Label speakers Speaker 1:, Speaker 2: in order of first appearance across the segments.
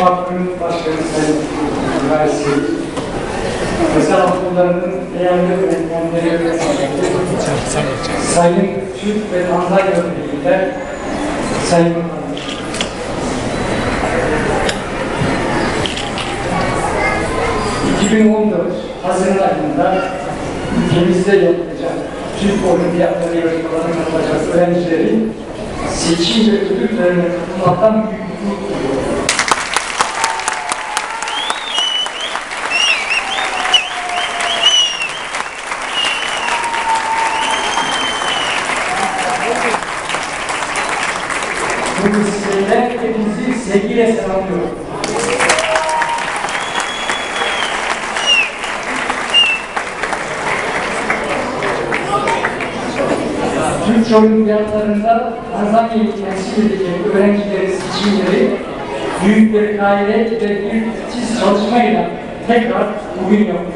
Speaker 1: Vakfı'nın başkanı Sayın Seyit, özel okullarının değerli öğretmenleri, Sayın Türk ve Antalya Birliği'nde Sayın Bakanım. ...2014 Haziran ayında ülkemizde yapılacak Türk Olimpiyatları yarışmalarına katılacak öğrencilerin seçim ve ödül törenine katılmaktan büyük mutluluk duyuyorum. Bu vesileyle hepinizi sevgiyle selamlıyorum. Türk Olimpiyatlarında Tanzanya'yı temsil edecek öğrencilerin seçimleri büyük bir gayret ve bir titiz çalışmayla tekrar bugün yapılıyor.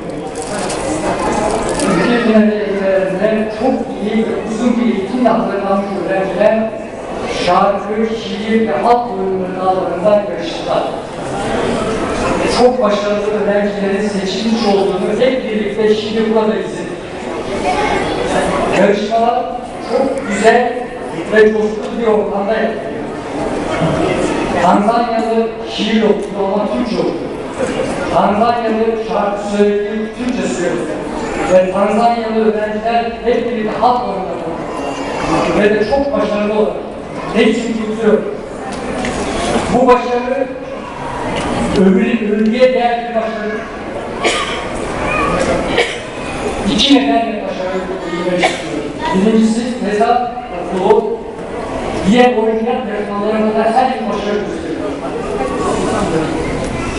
Speaker 1: Ülke finallerinde çok iyi uzun bir eğitimle hazırlanmış öğrenciler şarkı, şiir ve halk oyunları dallarında yarıştılar. Çok başarılı öğrencilerin seçilmiş olduğunu hep birlikte şimdi burada izledik. Yarışmalar çok güzel ve coşkulu bir ortamda yapılıyor. Tanzanyalı şiir okudu ama Türkçe okudu. Tanzanyalı şarkı söyledi, Türkçe söyledi. Ve Tanzanyalı öğrenciler hep birlikte halk oynadılar. Ve de çok başarılı olarak. Ne için kutluyorum? Bu başarı övgü, övgüye değer bir başarı. İki nedenle başarı. Birincisi tezat okulu diğer olimpiyat yarışmalarında her yıl başarı gösteriyor.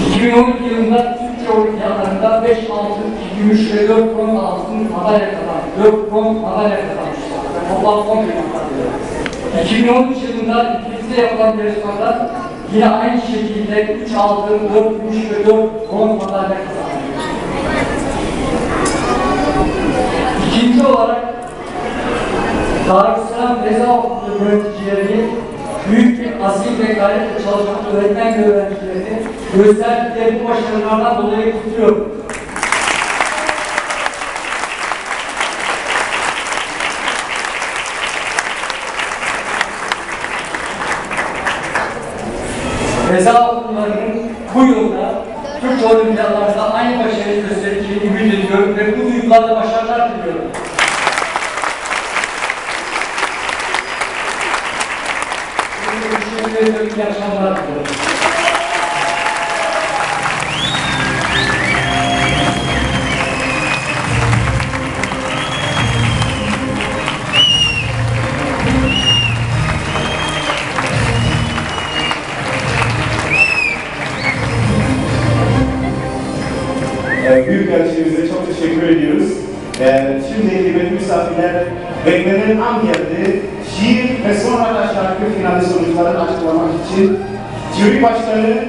Speaker 1: 2012 yılında Türkiye olimpiyatlarında 5 altın, 2 gümüş ve 4 bronz altın madalya kazandı. 4 bronz madalya kazanmışlar. Toplam 10 bin madalya. 2013 yılında ülkemizde yapılan yarışmada yine aynı şekilde 3 altın, 4 gümüş ve 4 bronz madalya kazandı. İkinci olarak Darüsselam Reza Okulu yöneticilerini büyük bir azim ve gayretle çalışan öğretmen ve öğrencilerini gösterdikleri bu başarılardan dolayı kutluyorum. Reza okullarının bu yılda Türk olimpiyatlarında aynı başarıyı göstereceğini ümit ediyorum ve bu duygularla başarılar diliyorum. Teşekkür
Speaker 2: Büyükelçimize çok teşekkür ediyoruz. Ee, şimdi kıymetli misafirler beklenen an geldi. Şiir ve sonra da şarkı finali sonuçlarını açıklamak için jüri başkanı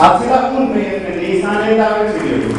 Speaker 2: Atilla Un Beyefendi'yi sahneye davet ediyorum.